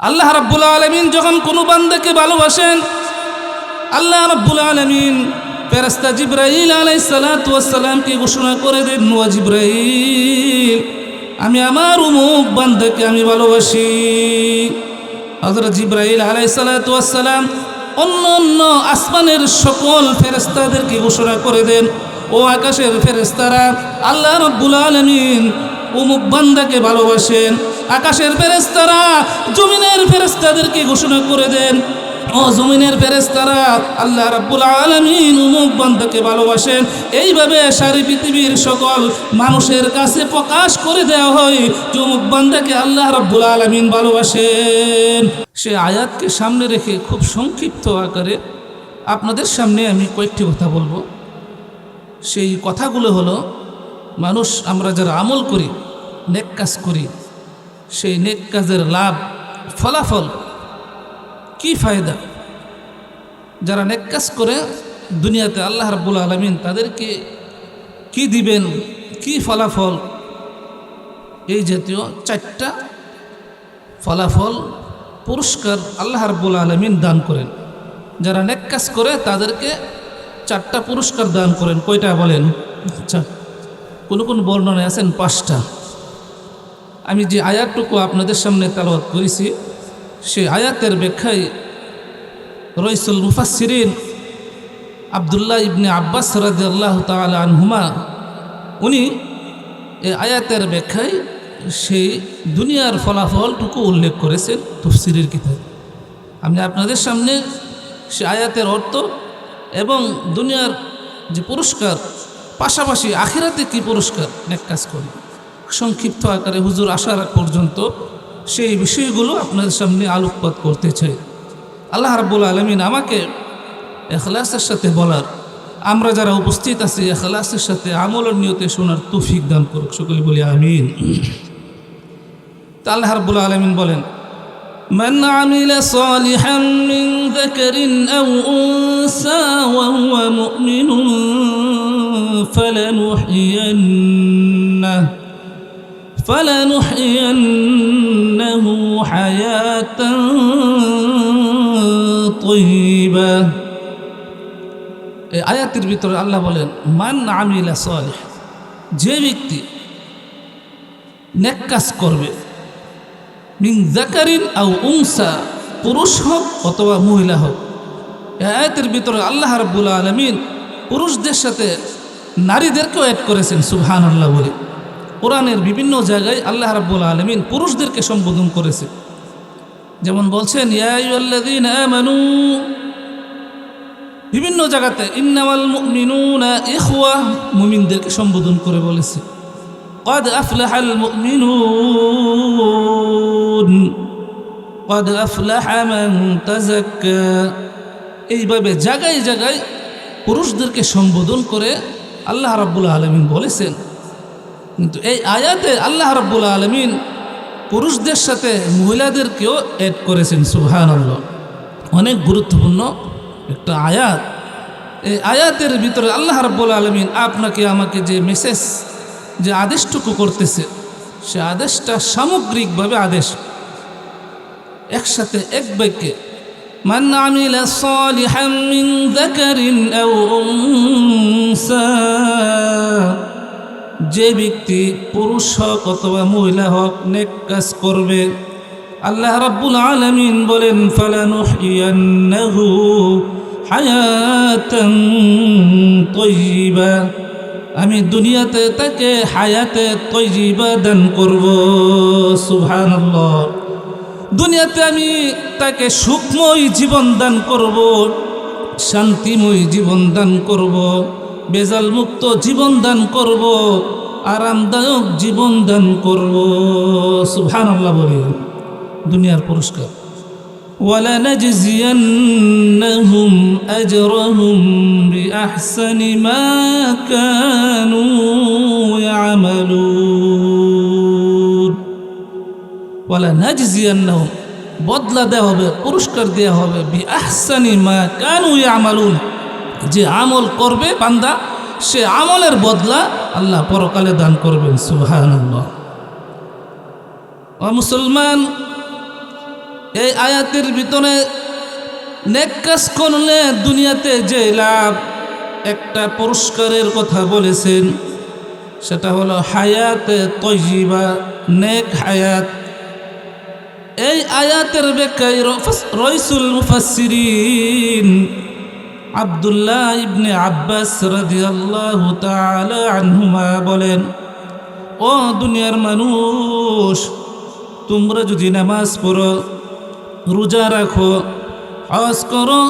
আল্লাহ রাব্বুল আলমিন যখন কোনো বান্দাকে ভালোবাসেন, আল্লাহ রাব্বুল আলমিন ফেরেস্তা জিব্রাইল আলাই সালাতামকে ঘোষণা করে দেন নোয়া জিব্রাইল, আমি আমার উমুক বান্দাকে আমি ভালোবাসি। হজরত জিব্রাইল আলাই সালাতাম অন্য অন্য আসমানের সকল ফেরেস্তাদেরকে ঘোষণা করে দেন, ও আকাশের ফেরেস্তারা আল্লাহ রব্বুল আলমিন উমুক বান্দাকে ভালোবাসেন। আকাশের ফেরেস্তারা জমিনের ফেরেস্তাদেরকে ঘোষণা করে দেন। ও জমিনের ফেরেস্তারা আল্লাহ রাব্বুল আলমিন উমুক বান্দাকে ভালোবাসেন। এইভাবে সারি পৃথিবীর সকল মানুষের কাছে প্রকাশ করে দেওয়া হয় যে উমুক বান্দাকে আল্লাহ রাব্বুল আলমিন ভালোবাসেন। সে আয়াতকে সামনে রেখে খুব সংক্ষিপ্ত আকারে আপনাদের সামনে আমি কয়েকটি কথা বলব। সেই কথাগুলো হলো, মানুষ আমরা যারা আমল করি নেক কাজ করি, সেই নেক কাজের লাভ, ফলাফল কি ফায়দা? যারা নেক কাজ করে, দুনিয়াতে আল্লাহ রাব্বুল আলমিন তাদেরকে কি দিবেন, কি ফলাফল? এই জাতীয় চারটা ফলাফল পুরস্কার আল্লাহ রাব্বুল আলমিন দান করেন। যারা নেক কাজ করে, তাদেরকে চারটা পুরস্কার দান করেন। কয়টা বলেন? আচ্ছা কোন কোন বর্ণনায় আছেন? পাঁচটা। আমি যে আয়াতটুকু আপনাদের সামনে তালবাত করেছি, সেই আয়াতের ব্যাখ্যায় রইসুল মুফাসিরিন আবদুল্লাহ ইবনে আব্বাস রাজি আল্লাহ তাল আনহুমা, উনি এই আয়াতের ব্যাখ্যায় সেই দুনিয়ার ফলাফলটুকু উল্লেখ করেছেন তফসিরের কিতাব। আমি আপনাদের সামনে সে আয়াতের অর্থ এবং দুনিয়ার যে পুরস্কার, পাশাপাশি আখিরাতে কি পুরস্কার নেক কাজ করি সংক্ষিপ্ত আকারে হুজুর আসার আগ পর্যন্ত সেই বিষয়গুলো আপনাদের সামনে আলোকপাত করতে চাই আল্লাহ রাব্বুল আলমিন আমাকে এখলাসের সাথে বলার আমরা যারা উপস্থিত আছি এখলাসের সাথে আমলের নিয়তে শোনার তুফিক দান করুক সকলে বলি আমিন তা আল্লাহ রাব্বুল আলমিন বলেন من عمل صالحا من ذكر أو أنثى وهو مؤمن فلنحيينه فلنحيينه حياة طيبة এই আয়াতের ভিতরে আল্লাহ বলেন মান আমিলা সালেহ যে ব্যক্তি নেক কাজ করবে মিন জাকারিন আও উংসা পুরুষ হোক অথবা মহিলা হোক এই আয়াতের ভিতরে আল্লাহ রাব্বুল আলমিন পুরুষদের সাথে নারীদেরকেও অ্যাড করেছেন সুবহান আল্লাহ বলে কোরআনের বিভিন্ন জায়গায় আল্লাহ রাব্বুল আলমিন পুরুষদেরকে সম্বোধন করেছে যেমন বলছেন ইয়া আইয়ুহাল্লাযীনা আমানু বিভিন্ন জায়গাতে ইন্নামাল মুমিনুনা ইখওয়া মুমিনদেরকে সম্বোধন করে বলেছে قد أفلح المؤمنون قد أفلح من تزكى এইভাবে জায়গায় জায়গায় পুরুষদেরকে সম্বোধন করে আল্লাহ রাব্বুল আলমিন বলেছেন কিন্তু এই আয়াতে আল্লাহ রাব্বুল আলমিন পুরুষদের সাথে মহিলাদেরকেও অ্যাড করেছেন সুহান আল্লাহ অনেক গুরুত্বপূর্ণ একটা আয়াত এই আয়াতের ভিতরে আল্লাহ রাব্বুল আলমিন আপনাকে আমাকে যে মেসেজ যে আদেশটুকু করতেছে সে আদেশটা সামগ্রিকভাবে আদেশ একসাথে এক বাক্যে من عمل صالحا من ذكر أو أنثى যে ব্যক্তি পুরুষ হোক অথবা মহিলা হোক নেক কাজ করবে, আল্লাহ রাব্বুল আলামিন বলেন হায়াতান তাইয়্যিবা আমি দুনিয়াতে তাকে হায়াতে তৈজিবা দান করব, সুবহানাল্লাহ। দুনিয়াতে আমি তাকে সুখময় জীবন দান করব, শান্তিময় জীবন দান করব বেজাল মুক্ত জীবন দান করব আরামদায়ক জীবন দান করব সুবহানাল্লাহ বলে দুনিয়ার পুরস্কার ولنجزينهم أجرهم بأحسن ما كانوا يعملون ولنجزينهم বদলা দেওয়া হবে পুরস্কার দেওয়া হবে বি আহসানি মা কানু আমালুন যে আমল করবে বান্দা সে আমলের বদলা আল্লাহ পরকালে দান করবেন ও মুসলমান, এই আয়াতের ভিতরে নেক করলে দুনিয়াতে যে লাভ, একটা পুরস্কারের কথা বলেছেন, সেটা হলো হায়াতে তৈজিবা নেক হায়াত। এই আয়াতের বেকাই রইসুল মুফাসসিরিন। আব্দুল্লাহ ইবনে আব্বাস রাদিয়াল্লাহু তাআলা আনহুমা বলেন, ও দুনিয়ার মানুষ, তোমরা যদি নামাজ পড়ো, রোজা রাখো, হজ করো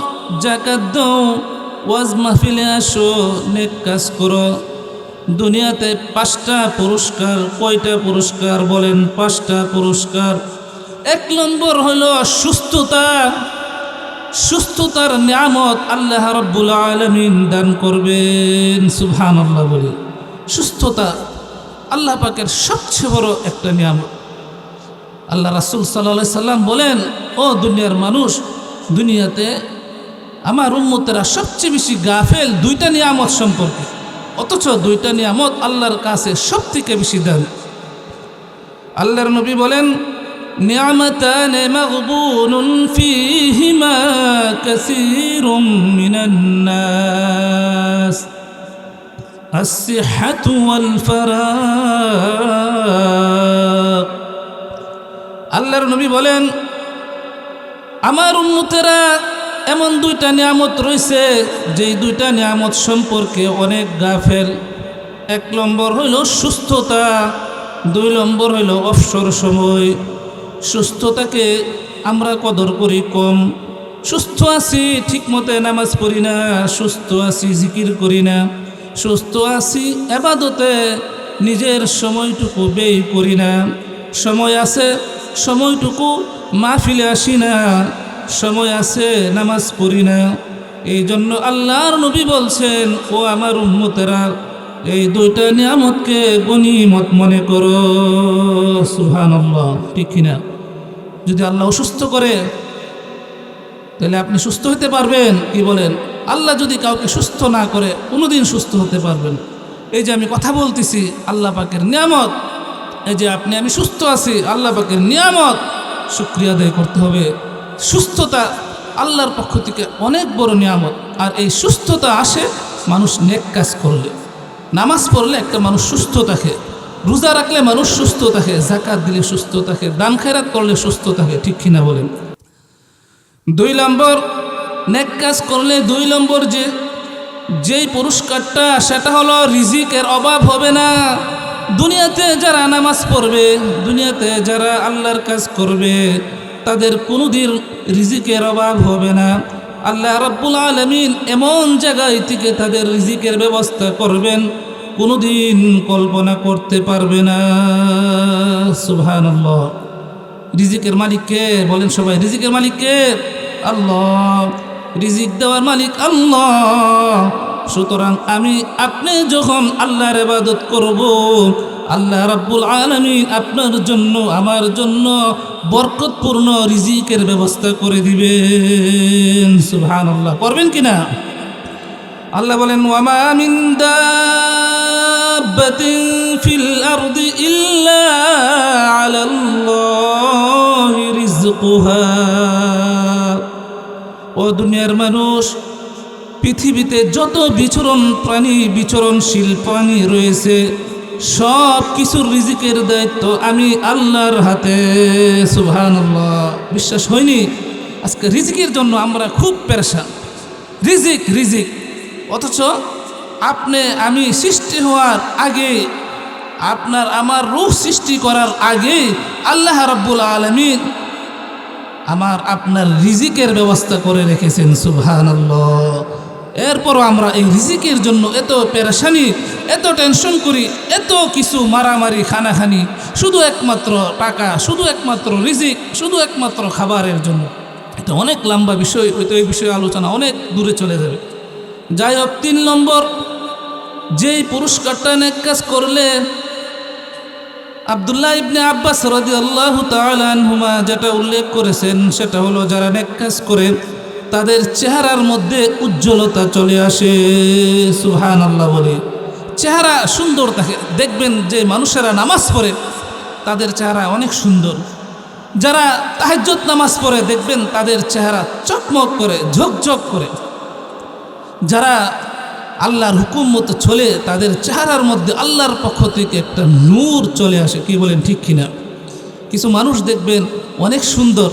জাকাত দাও, ওয়াজ মাহফিলে আসো, নেক কাজ করো, দুনিয়াতে পাঁচটা পুরস্কার, কয়টা পুরস্কার বলেন পাঁচটা পুরস্কার? এক নম্বর হলো সুস্থতা। সুস্থতার নিয়ামত আল্লাহ রব্বুল আলমিন দান করবেন সুবহান আল্লাহ বলি। সুস্থতা আল্লাহ পাকের সবচেয়ে বড় একটা নিয়ামত। আল্লাহ রাসুল সাল্লা সাল্লাম বলেন, ও দুনিয়ার মানুষ, দুনিয়াতে আমার উম্মতেরা সবচেয়ে বেশি গাফেল দুইটা নিয়ামত সম্পর্কে, অথচ দুইটা নিয়ামত আল্লাহর কাছে সব থেকে বেশি দান আল্লাহর নবী বলেন নিয়ামতান মাগবুনুন ফীহিমা কাসীরুম মিনান নাস الصحة والفراغ আল্লাহর নবী বলেন আমার উন্মতেরা এমন দুইটা নিয়ামত রয়েছে যেই দুইটা নিয়ামত সম্পর্কে অনেক গাফেল এক নম্বর হইল সুস্থতা দুই নম্বর হইল অবসর সময় সুস্থতাকে আমরা কদর করি কম। সুস্থ আছি ঠিক মতে নামাজ পড়ি না, সুস্থ আছি, জিকির করি না। সুস্থ আছি, এবাদতে নিজের সময়টুকু ব্যয় করি না। সময় আছে, সময়টুকু মাহফিলে আসি না। সময় আছে, নামাজ পড়ি না। এই জন্য আল্লাহর নবী বলছেন, ও আমার উম্মতেরা এই দুইটা নিয়ামতকে গনিমত মনে করো। সুহান আল্লাহ ঠিক কিনা? যদি আল্লাহ অসুস্থ করে, তাহলে আপনি সুস্থ হতে পারবেন। কি বলেন? আল্লাহ যদি কাউকে সুস্থ না করে, কোনোদিন সুস্থ হতে পারবেন এই যে আমি কথা বলতেছি, আল্লাহ পাকের নিয়ামত। এই যে আপনি, আমি সুস্থ আছি, আল্লাহ পাকের নিয়ামত। শুক্রিয়া আদায় করতে হবে। সুস্থতা আল্লাহর পক্ষ থেকে অনেক বড় নিয়ামত। আর এই সুস্থতা আসে, মানুষ নেক কাজ করলে। নামাজ পড়লে একটা মানুষ সুস্থ থাকে, রোজা রাখলে মানুষ সুস্থ থাকে জাকাত দিলে সুস্থ থাকে, দান খেরাত করলে সুস্থ থাকে, ঠিক কিনা বলেন? দুই নম্বর, নেক কাজ করলে দুই নম্বর যে, যেই পুরস্কারটা, সেটা হলো রিজিকের অভাব হবে না। দুনিয়াতে যারা নামাজ পড়বে, দুনিয়াতে যারা আল্লাহর কাজ করবে, তাদের কোনোদিন রিজিকের অভাব হবে না। আল্লাহ রব্বুল আলমিন এমন জায়গায় থেকে তাদের রিজিকের ব্যবস্থা করবেন, কোনোদিন কল্পনা করতে পারবে না। সুবহানাল্লাহ। রিজিকের মালিক কে? বলেন সবাই, রিজিকের মালিক কে? আল্লাহ। রিজিক দেওয়ার মালিক আল্লাহ। সুতরাং আমি, আপনি যখন আল্লাহর ইবাদত করব, আল্লাহ রাব্বুল আলামিন আপনার জন্য, আমার জন্য বরকতপূর্ণ রিজিকের ব্যবস্থা করে দিবেন। সুহান আল্লাহ করবেন কিনা আল্লাহ বলেন ফিল ও দুনিয়ার মানুষ, পৃথিবীতে যত বিচরণ প্রাণী, বিচরণশীল প্রাণী রয়েছে সব কিছুর রিজিকের দায়িত্ব আমি আল্লাহর হাতে, সুবহানাল্লাহ। বিশ্বাস হয়নি? আজকে রিজিকের জন্য আমরা খুব পেরেশান। রিজিক রিজিক। অথচ আপনি, আমি সৃষ্টি হওয়ার আগে, আপনার, আমার রূহ সৃষ্টি করার আগে আল্লাহ রাব্বুল আলমিন আমার আপনার রিজিকের ব্যবস্থা করে রেখেছেন, সুবহানাল্লাহ। এরপরও আমরা এই রিজিকের জন্য এত পেরেশানি, এত টেনশন করি, এত কিছু মারামারি, খানাখানি, শুধু একমাত্র টাকা, শুধু একমাত্র রিজিক, শুধু একমাত্র খাবারের জন্য। এটা অনেক লম্বা বিষয়, হয়তো এই বিষয়ে আলোচনা অনেক দূরে চলে যাবে। যাই হোক, তিন নম্বর, যেই পুরস্কারটা নেক কাজ করলে, আবদুল্লাহ ইবনে আব্বাস রাদি আল্লাহ তালহুমা যেটা উল্লেখ করেছেন, সেটা হলো যারা নেক কাজ করে তাদের চেহারার মধ্যে উজ্জ্বলতা চলে আসে। সুহান আল্লাহ বলে। চেহারা সুন্দর থাকে। দেখবেন যে মানুষেরা নামাজ পড়ে, তাদের চেহারা অনেক সুন্দর। যারা তাহাজ্জত নামাজ পড়ে, দেখবেন তাদের চেহারা চকমক করে, ঝকঝক করে। যারা আল্লাহর হুকুম মতো চলে, তাদের চেহারার মধ্যে আল্লাহর পক্ষ থেকে একটা নূর চলে আসে। কি বলেন, ঠিক কিনা? কিছু মানুষ দেখবেন অনেক সুন্দর,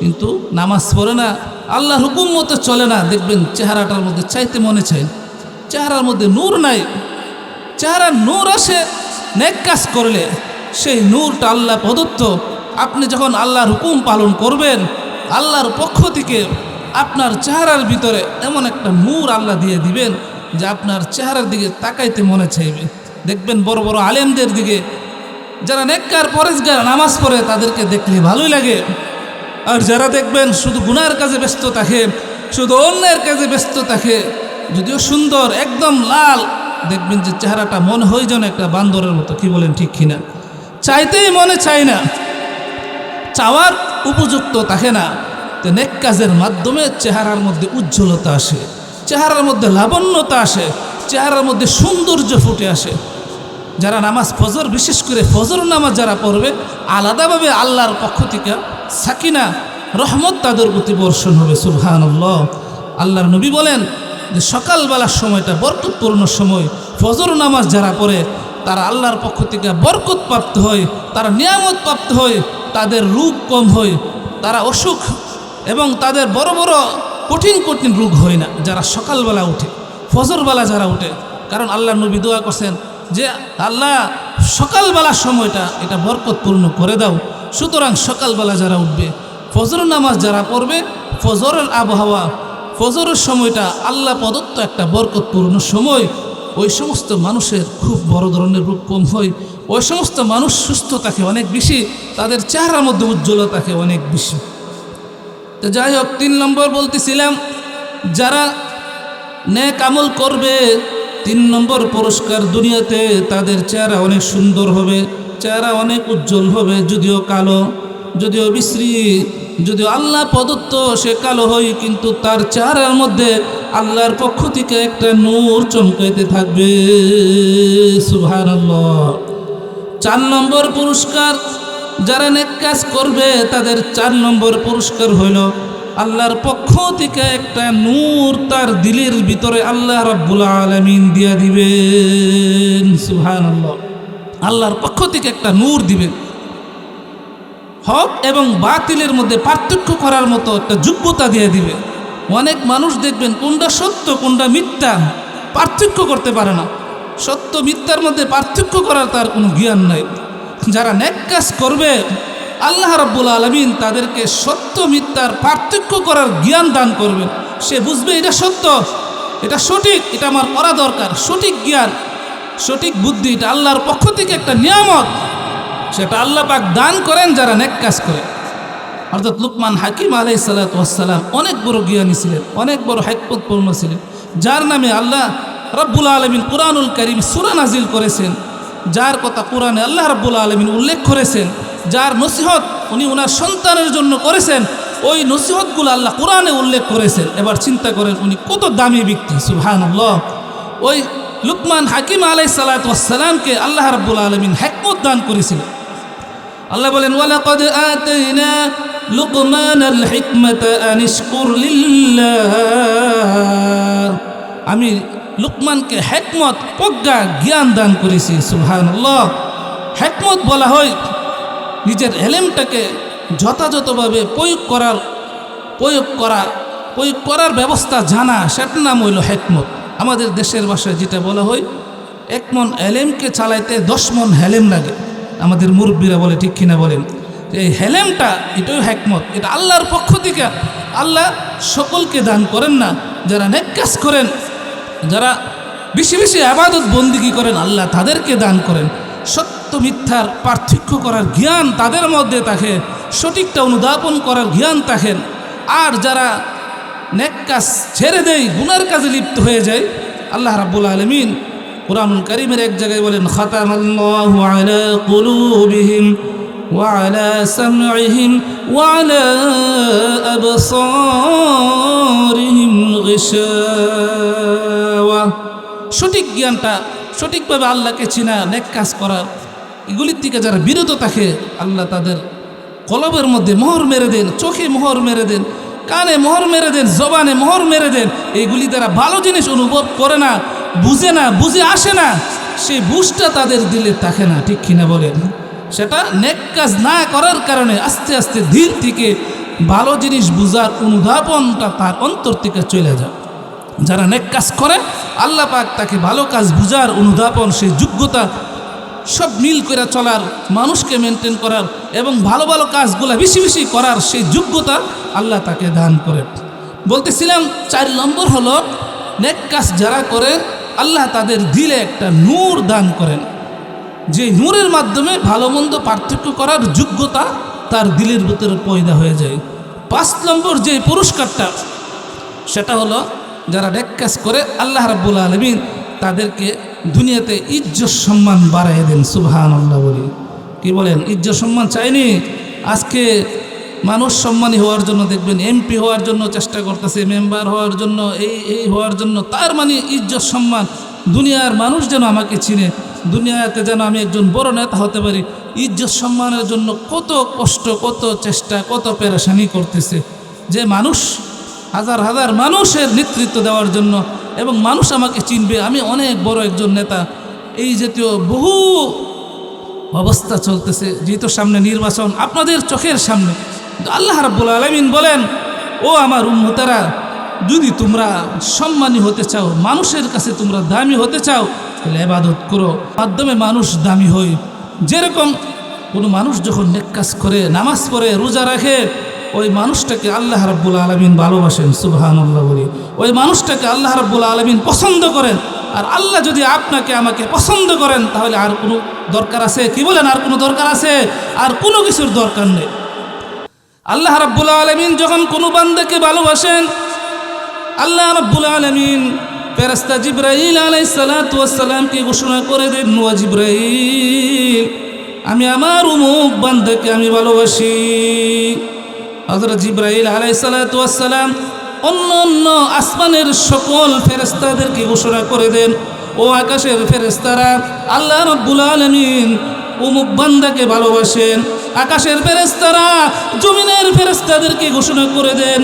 কিন্তু নামাজ পড়ে না। আল্লাহর হুকুম মতো চলে না। দেখবেন চেহারাটার মধ্যে চাইতে মনে চাই, চেহারার মধ্যে নূর নাই। চেহারার নূর আসে, নেক কাজ করলে সেই নূরটা আল্লাহ প্রদত্ত। আপনি যখন আল্লাহর হুকুম পালন করবেন, আল্লাহর পক্ষ থেকে আপনার চেহারার ভিতরে এমন একটা নূর আল্লাহ দিয়ে দিবেন যে আপনার চেহারার দিকে তাকাইতে মনে চাইবে। দেখবেন বড় বড় আলেমদের দিকে যারা নেককার পরেজগার নামাজ পড়ে, তাদেরকে দেখলে ভালোই লাগে। আর যারা দেখবেন শুধু গুনার কাজে ব্যস্ত থাকে, শুধু অন্যের কাজে ব্যস্ত থাকে, যদিও সুন্দর, একদম লাল, দেখবেন যে চেহারাটা মনে হয় যেন একটা বান্দরের মতো, কি বলেন ঠিক কিনা? চাইতেই মনে চায় না। চাওয়ার উপযুক্ত থাকে না। তো নেক কাজের মাধ্যমে চেহারার মধ্যে উজ্জ্বলতা আসে, চেহারার মধ্যে লাবণ্যতা আসে, চেহারার মধ্যে সৌন্দর্য ফুটে আসে। যারা নামাজ ফজর, বিশেষ করে ফজর নামাজ যারা পড়বে, আলাদাভাবে আল্লাহর পক্ষ থেকে সাকিনা রহমত তাদের প্রতি বর্ষণ হবে সুবহান আল্লাহর নবী বলেন যে সকালবেলার সময়টা, বরকতপূর্ণ সময়, ফজর নামাজ যারা পড়ে, তারা আল্লাহর পক্ষ থেকে বরকত প্রাপ্ত হয়, তারা নিয়ামত প্রাপ্ত হয়, তাদের রূপ কম হয়, তারা অসুখ এবং তাদের বড় বড় কঠিন কঠিন রোগ হয় না, যারা সকালবেলা উঠে, ফজরবেলা যারা উঠে। কারণ আল্লাহ নবী দোয়া করছেন যে, আল্লাহ, সকালবেলার সময়টা এটা বরকতপূর্ণ করে দাও। সুতরাং সকালবেলা যারা উঠবে, ফজর নামাজ যারা পড়বে, ফজরের আবহাওয়া, ফজরের সময়টা আল্লাহ প্রদত্ত একটা বরকতপূর্ণ সময়। ওই সমস্ত মানুষের খুব বড় ধরনের রূপ কম হয়। ওই সমস্ত মানুষ সুস্থ থাকে অনেক বেশি, তাদের চেহারার মধ্যে উজ্জ্বলতা থাকে অনেক বেশি। তো যাই হোক, তিন নম্বর বলতেছিলাম, যারা নেক আমল করবে, তিন নম্বর পুরস্কার দুনিয়াতে তাদের চেহারা অনেক সুন্দর হবে। চেহারা অনেক উজ্জ্বল হবে, যদিও কালো, যদিও বিশ্রী, যদিও আল্লাহ প্রদত্ত, সে কালো হয় কিন্তু তার চেহারার মধ্যে আল্লাহর পক্ষ থেকে একটা নূর চমকাইতে থাকবে। সুভান চার নম্বর পুরস্কার, যারা নেক কাজ করবে, তাদের চার নম্বর পুরস্কার হইল আল্লাহর পক্ষ থেকে একটা নূর তার দিলের ভিতরে আল্লাহ রাব্বুল আলমিন দিয়া দিবেন। সুহান আল্লাহর পক্ষ থেকে একটা নূর দিবেন। হক এবং বাতিলের মধ্যে পার্থক্য করার মতো একটা যোগ্যতা দিয়ে দিবে অনেক মানুষ দেখবেন কোনটা সত্য, কোনটা মিথ্যা পার্থক্য করতে পারে না। সত্য, মিথ্যার মধ্যে পার্থক্য করার তার কোনো জ্ঞান নাই। যারা নেক কাজ করবে, আল্লাহ রব্বুল আলমিন তাদেরকে সত্য, মিথ্যার পার্থক্য করার জ্ঞান দান করবেন। সে বুঝবে এটা সত্য, এটা সঠিক, এটা আমার করা দরকার, সঠিক জ্ঞান। সঠিক বুদ্ধি, এটা আল্লাহর পক্ষ থেকে একটা নিয়ামত। সেটা আল্লাহ পাক দান করেন যারা নেক কাজ করে। অর্থাৎ লুকমান হাকিম আলাই সালাতাম অনেক বড় জ্ঞানী ছিলেন, অনেক বড় হাইকপতপূর্ণ ছিলেন, যার নামে আল্লাহ রব্বুল আলমিন কুরআনুল করিম সুরা নাজিল করেছেন, যার কথা কোরআনে আল্লাহ রব্বুল আলমিন উল্লেখ করেছেন, যার নসিহত উনি ওনার সন্তানের জন্য করেছেন, ওই নসিহতগুলো আল্লাহ কোরআনে উল্লেখ করেছেন। এবার চিন্তা করেন উনি কত দামি ব্যক্তি সুহান ওই লুকমান হাকিম আলাই সালাতামকে আল্লাহ রব্বুল আলমিন হ্যাকমত দান করেছিলেন আল্লাহ বলেন হিকমাতা লিল্লাহ। আমি লুকমানকে হেকমত, প্রজ্ঞা, জ্ঞান দান করেছি, সুবহানাল্লাহ। হেকমত বলা হয়, নিজের এলেমটাকে যথাযথভাবে প্রয়োগ করার, প্রয়োগ করা, প্রয়োগ করার ব্যবস্থা জানা, সেটার নাম হইল হেকমত। আমাদের দেশের ভাষায় যেটা বলা হয়, এক মন এলেমকে চালাইতে দশ মন হেলেম লাগে। আমাদের মুরব্বীরা বলে, ঠিক কিনা বলেন? এই হেলেমটা এটাই হেকমত। এটা আল্লাহর পক্ষ থেকে। আল্লাহ সকলকে দান করেন না। যারা নেক কাজ করেন, যারা বেশি বেশি আবাদত বন্দিগি করেন, আল্লাহ তাদেরকে দান করেন। সত্য মিথ্যার পার্থক্য করার জ্ঞান তাদের মধ্যে থাকে, সঠিকটা অনুধাবন করার জ্ঞান থাকেন আর যারা নেক কাজ ছেড়ে দেয় গুনার কাজে লিপ্ত হয়ে যায় আল্লাহ রাব্বুল আলমিন কোরআনুল করিমের এক জায়গায় বলেন খাতাম আল্লাহু আলা কুলুবিহিম وعلى سمعهم وعلى أبصارهم غشاوة সঠিক জ্ঞানটা সঠিকভাবে আল্লাহকে চিনা নেক কাজ করা এগুলির থেকে যারা বিরত থাকে আল্লাহ তাদের কলবের মধ্যে মোহর মেরে দেন চোখে মোহর মেরে দেন কানে মোহর মেরে দেন, জবানে মোহর মেরে দেন এইগুলি তারা ভালো জিনিস অনুভব করে না, বুঝে না, বুঝে আসে না। সেই বুঝটা তাদের দিলে থাকে না, ঠিক কিনা বলেন? সেটা নেক কাজ না করার কারণে আস্তে আস্তে ধীর থেকে ভালো জিনিস বুঝার অনুধাবনটা তার অন্তর থেকে চলে যায়। যারা নেক কাজ করে, আল্লাহ পাক তাকে ভালো কাজ বুঝার অনুধাবন, সেই যোগ্যতা সব মিল করে চলার, মানুষকে মেনটেন করার এবং ভালো ভালো কাজগুলো বেশি বেশি করার সেই যোগ্যতা আল্লাহ তাকে দান করেন বলতেছিলাম, চার নম্বর হলো, নেক কাজ যারা করে, আল্লাহ তাদের দিলে একটা নূর দান করেন। যে নূরের মাধ্যমে ভালো মন্দ পার্থক্য করার যোগ্যতা তার দিলের ভিতরে পয়দা হয়ে যায়। পাঁচ নম্বর যে পুরস্কারটা, সেটা হলো, যারা নেক কাজ করে, আল্লাহ রাব্বুল আলমিন তাদেরকে দুনিয়াতে ইজ্জত সম্মান বাড়াই দেন সুবহান আল্লাহ বলি। কি বলেন? ইজ্জত সম্মান চাইনি? আজকে মানুষ সম্মানী হওয়ার জন্য, দেখবেন এমপি হওয়ার জন্য চেষ্টা করতেছে মেম্বার হওয়ার জন্য, এই এই হওয়ার জন্য, তার মানে ইজ্জত সম্মান। দুনিয়ার মানুষ যেন আমাকে চিনে, দুনিয়াতে যেন আমি একজন বড় নেতা হতে পারি, ইজ্জত সম্মানের জন্য কত কষ্ট, কত চেষ্টা, কত পেরেশানি করতেছে। যে মানুষ হাজার হাজার মানুষের নেতৃত্ব দেওয়ার জন্য এবং মানুষ আমাকে চিনবে। আমি অনেক বড় একজন নেতা। এই জাতীয় বহু অবস্থা চলতেছে। যেহেতু সামনে নির্বাচন, আপনাদের চোখের সামনে। আল্লাহ রাব্বুল আলমিন বলেন, ও আমার উন্মতারা যদি তোমরা সম্মানী হতে চাও, মানুষের কাছে তোমরা দামি হতে চাও, তাহলে এবাদত করো। মাধ্যমে মানুষ দামি হয়। যেরকম কোনো মানুষ যখন নেক কাজ করে, নামাজ পড়ে, রোজা রাখে ওই মানুষটাকে আল্লাহ রাব্বুল আলমিন ভালোবাসেন সুবহান আল্লাহ বলি। ওই মানুষটাকে আল্লাহ রাব্বুল আলমিন পছন্দ করেন। আর আল্লাহ যদি আপনাকে আমাকে পছন্দ করেন, তাহলে আর কোনো দরকার আছে? কি বলেন? আর কোনো দরকার আছে? আর কোনো কিছুর দরকার নেই। আল্লাহ রাব্বুল আলমিন যখন কোনো বান্দাকে ভালোবাসেন, আল্লাহ রাব্বুল আলমিন ফেরেস্তা জিব্রাইল আলাই সালাতামকে ঘোষণা করে দেন নোয়া জিব্রাইল, আমি আমার উমুক বান্দাকে আমি ভালোবাসি। হজরত জিব্রাইল আলাই সালাতাম অন্য অন্য আসমানের সকল ফেরেস্তাদেরকে ঘোষণা করে দেন, ও আকাশের ফেরেস্তারা আল্লাহ রব্বুল আলমিন উমুক বান্দাকে ভালোবাসেন। আকাশের ফেরেস্তারা জমিনের ফেরেস্তাদেরকে ঘোষণা করে দেন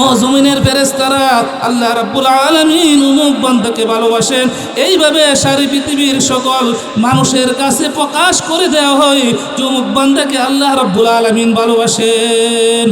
ও জমিনের ফেরেস্তারা আল্লাহ রাব্বুল আলামিন উমুক বান্দাকে ভালোবাসেন। এইভাবে সারি পৃথিবীর সকল মানুষের কাছে প্রকাশ করে দেওয়া হয় যে উমুক বান্দাকে আল্লাহ রাব্বুল আলামিন ভালোবাসেন।